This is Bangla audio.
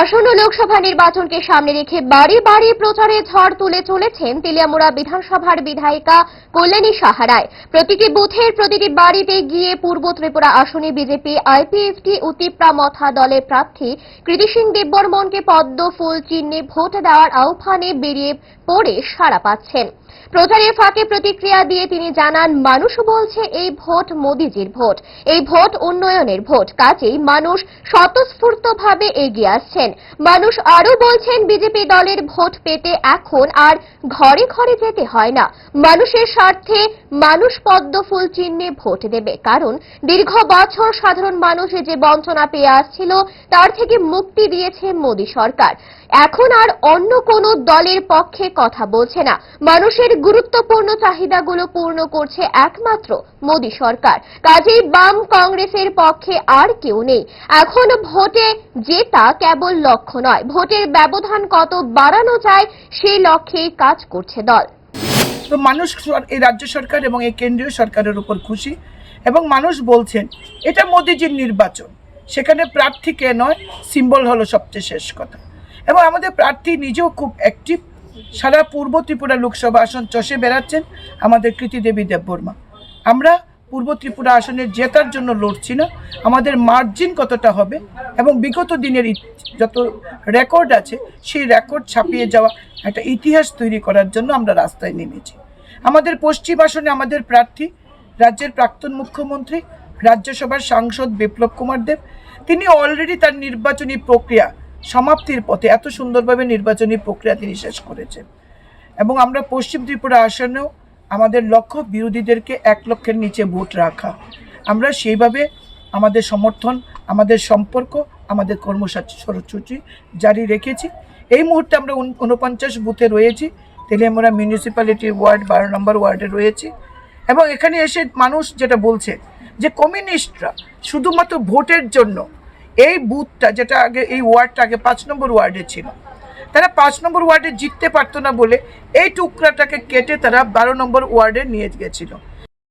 আসন্ন লোকসভা নির্বাচনকে সামনে রেখে বাড়ি বাড়ি প্রচারে ঝড় তুলে চলেছেন তেলিয়ামুড়া বিধানসভার বিধায়িকা কল্যাণী সাহারায় প্রতিটি বুথের প্রতিটি বাড়িতে গিয়ে পূর্ব ত্রিপুরা আসনে বিজেপি, আইপিএফটি, উতিপ্রা মথা দলের প্রার্থী কৃতি সিং দেববর্মনকে পদ্ম ফুল চিহ্নে ভোট দেওয়ার আহ্বানে বেরিয়ে পড়ে সাড়া পাচ্ছেন। প্রচারের ফাঁকে প্রতিক্রিয়া দিয়ে তিনি জানান, মানুষ বলছে এই ভোট মোদিজির ভোট, এই ভোট উন্নয়নের ভোট। কাজেই মানুষ স্বতঃস্ফূর্তভাবে এগিয়ে আসছেন মানুষ আরও বলছেন, বিজেপি দলের ভোট পেতে এখন আর ঘরে ঘরে যেতে হয় না। মানুষের স্বার্থে মানুষ পদ্ম ফুল চিহ্নে ভোট দেবে। কারণ দীর্ঘ বছর সাধারণ মানুষ যে বঞ্চনা পেয়ে আসছিল, তার থেকে মুক্তি দিয়েছে মোদী সরকার। এখন আর অন্য কোনো দলের পক্ষে কথা বলছে না। মানুষের গুরুত্বপূর্ণ চাহিদাগুলো পূর্ণ করছে একমাত্র মোদী সরকার। কাজেই বাম কংগ্রেসের পক্ষে আর কেউ নেই। এখন ভোটে জেতা কেবল লক্ষ্য নয়, ভোটের ব্যবধান কত বাড়ানো যায় সেই লক্ষ্যেই কাজ করছে দল। তো মানুষ এই রাজ্য সরকার এবং এই কেন্দ্রীয় সরকারের উপর খুশি এবং মানুষ বলছেন, এটা মোদিজির নির্বাচন। সেখানে প্রার্থী কে নয়, সিম্বল হলো সবচেয়ে শেষ কথা। এবং আমাদের প্রার্থী নিজেও খুব অ্যাক্টিভ সারা পূর্ব ত্রিপুরা লোকসভা আসন চষে বেড়াচ্ছেন আমাদের কৃতি দেবী দেববর্মা। আমরা পূর্ব ত্রিপুরা আসনের জেতার জন্য লড়ছি না। আমাদের মার্জিন কতটা হবে এবং বিগত দিনের যত রেকর্ড আছে, সেই রেকর্ড ছাপিয়ে যাওয়া একটা ইতিহাস তৈরি করার জন্য আমরা রাস্তায় নেমেছি। আমাদের পশ্চিম আসনে আমাদের প্রার্থী, রাজ্যের প্রাক্তন মুখ্যমন্ত্রী, রাজ্যসভার সাংসদ বিপ্লব কুমার দেব। তিনি অলরেডি তার নির্বাচনী প্রক্রিয়া সমাপ্তির পথে এত সুন্দরভাবে নির্বাচনী প্রক্রিয়া তিনি শেষ করেছেন। এবং আমরা পশ্চিম ত্রিপুরা আসনেও আমাদের লক্ষ্য বিরোধীদেরকে এক লক্ষের নিচে ভোট রাখা। আমরা সেইভাবে আমাদের সমর্থন, আমাদের সম্পর্ক, আমাদের কর্মসূচি জারি রেখেছি। এই মুহূর্তে আমরা উন- ঊনপঞ্চাশ বুথে রয়েছি। তেলিয়ামুড়া মিউনিসিপ্যালিটি ওয়ার্ড বারো নম্বর ওয়ার্ডে রয়েছি। এবং এখানে এসে মানুষ যেটা বলছে যে কমিউনিস্টরা শুধুমাত্র ভোটের জন্য এই বুথটা যেটা আগে, এই ওয়ার্ডটা আগে পাঁচ নম্বর ওয়ার্ডে ছিল তারা পাঁচ নম্বর ওয়ার্ডে জিততে পারতো না বলে এই টুকরাটাকে কেটে তারা বারো নম্বর ওয়ার্ডে নিয়ে গেছিল।